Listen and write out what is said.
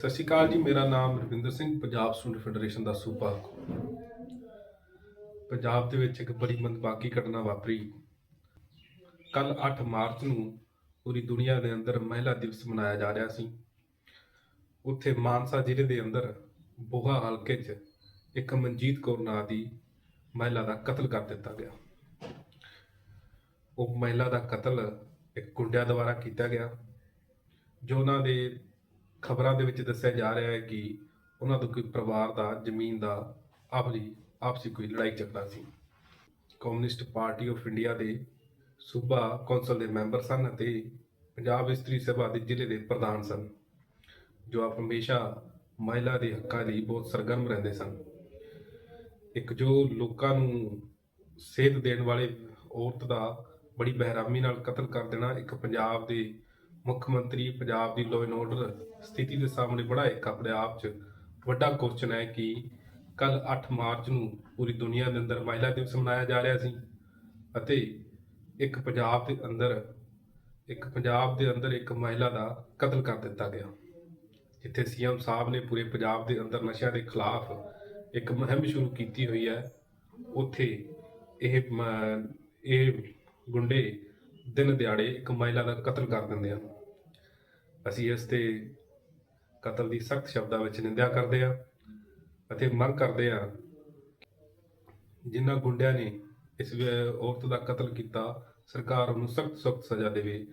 ਸਤਿ ਸ਼੍ਰੀ ਅਕਾਲ ਜੀ, ਮੇਰਾ ਨਾਮ ਰਵਿੰਦਰ ਸਿੰਘ, ਪੰਜਾਬ ਸਟੂਡੈਂਟ ਫੈਡਰੇਸ਼ਨ ਦਾ ਸੂਬਾ। ਪੰਜਾਬ ਦੇ ਵਿੱਚ ਇੱਕ ਬੜੀ ਮੰਦਭਾਗੀ ਘਟਨਾ ਵਾਪਰੀ। ਕੱਲ 8 ਮਾਰਚ ਨੂੰ ਪੂਰੀ ਦੁਨੀਆ ਦੇ ਅੰਦਰ ਮਹਿਲਾ ਦਿਵਸ ਮਨਾਇਆ ਜਾ ਰਿਹਾ ਸੀ। ਉੱਥੇ ਮਾਨਸਾ ਜ਼ਿਲ੍ਹੇ ਦੇ ਅੰਦਰ ਬੋਹਾ ਹਲਕੇ 'ਚ ਇੱਕ ਮਨਜੀਤ ਕੌਰ ਨਾਂ ਦੀ ਮਹਿਲਾ ਦਾ ਕਤਲ ਕਰ ਦਿੱਤਾ ਗਿਆ। ਉਹ ਮਹਿਲਾ ਦਾ ਕਤਲ ਇੱਕ ਗੁੰਡਿਆਂ ਦੁਆਰਾ ਕੀਤਾ ਗਿਆ, ਜੋ ਉਹਨਾਂ ਦੇ ਖਬਰਾਂ ਦੇ ਵਿੱਚ ਦੱਸਿਆ ਜਾ ਰਿਹਾ ਹੈ ਕਿ ਉਹਨਾਂ ਦਾ ਕੋਈ ਪਰਿਵਾਰ ਦਾ, ਜ਼ਮੀਨ ਦਾ ਆਪਲੀ ਆਪਸੀ ਕੋਈ ਲੜਾਈ ਝਗੜਾ ਸੀ। ਕਮਿਊਨਿਸਟ ਪਾਰਟੀ ਆਫ ਇੰਡੀਆ ਦੇ ਸੂਬਾ ਕੌਂਸਲ ਦੇ ਮੈਂਬਰ ਸਨ ਅਤੇ ਪੰਜਾਬ ਇਸਤਰੀ ਸਭਾ ਦੇ ਜ਼ਿਲ੍ਹੇ ਦੇ ਪ੍ਰਧਾਨ ਸਨ, ਜੋ ਆਪ ਹਮੇਸ਼ਾ ਮਹਿਲਾ ਦੇ ਹੱਕਾਂ ਲਈ ਬਹੁਤ ਸਰਗਰਮ ਰਹਿੰਦੇ ਸਨ। ਇੱਕ ਜੋ ਲੋਕਾਂ ਨੂੰ ਸੇਧ ਦੇਣ ਵਾਲੇ ਔਰਤ ਦਾ ਬੜੀ ਬਹਿਰਾਮੀ ਨਾਲ ਕਤਲ ਕਰ ਦੇਣਾ ਇੱਕ ਪੰਜਾਬ ਦੇ ਮੁੱਖ ਮੰਤਰੀ ਪੰਜਾਬ ਦੀ ਲੋਅ ਐਂਡ ਆਰਡਰ ਸਥਿਤੀ ਦੇ ਸਾਹਮਣੇ ਬੜਾ ਇੱਕ ਆਪਣੇ ਆਪ 'ਚ ਵੱਡਾ ਕੁਐਸਚਨ ਹੈ ਕਿ ਕੱਲ 8 ਮਾਰਚ ਨੂੰ ਪੂਰੀ ਦੁਨੀਆ ਦੇ ਅੰਦਰ ਮਹਿਲਾ ਦਿਵਸ ਮਨਾਇਆ ਜਾ ਰਿਹਾ ਸੀ ਅਤੇ ਇੱਕ ਪੰਜਾਬ ਦੇ ਅੰਦਰ, ਇੱਕ ਪੰਜਾਬ ਦੇ ਅੰਦਰ ਇੱਕ ਮਹਿਲਾ ਦਾ ਕਤਲ ਕਰ ਦਿੱਤਾ ਗਿਆ। ਜਿੱਥੇ ਸੀਐਮ ਸਾਹਿਬ ਨੇ ਪੂਰੇ ਪੰਜਾਬ ਦੇ ਅੰਦਰ ਨਸ਼ਿਆਂ ਦੇ ਖਿਲਾਫ ਇੱਕ ਮੁਹਿੰਮ ਸ਼ੁਰੂ ਕੀਤੀ ਹੋਈ ਹੈ। ਉੱਥੇ ਇਹ ਇਹ ਗੁੰਡੇ ਦਿਨ ਦਿਹਾੜੇ ਇੱਕ ਮਹਿਲਾ ਦਾ ਕਤਲ ਕਰ ਦਿੰਦੇ ਹਨ ਅਸੀਂ ਇਸ ਤੇ ਕਤਲ ਦੀ ਸਖਤ ਸ਼ਬਦਾਂ ਵਿੱਚ ਨਿੰਦਿਆ ਕਰਦੇ ਹਾਂ ਅਤੇ ਮੰਗ ਕਰਦੇ ਹਾਂ ਜਿਨ੍ਹਾਂ ਗੁੰਡਿਆਂ ਨੇ ਇਸ ਔਰਤ ਦਾ ਕਤਲ ਕੀਤਾ, ਸਰਕਾਰ ਉਹਨੂੰ ਸਖਤ ਸਖਤ ਸਜ਼ਾ ਦੇਵੇ।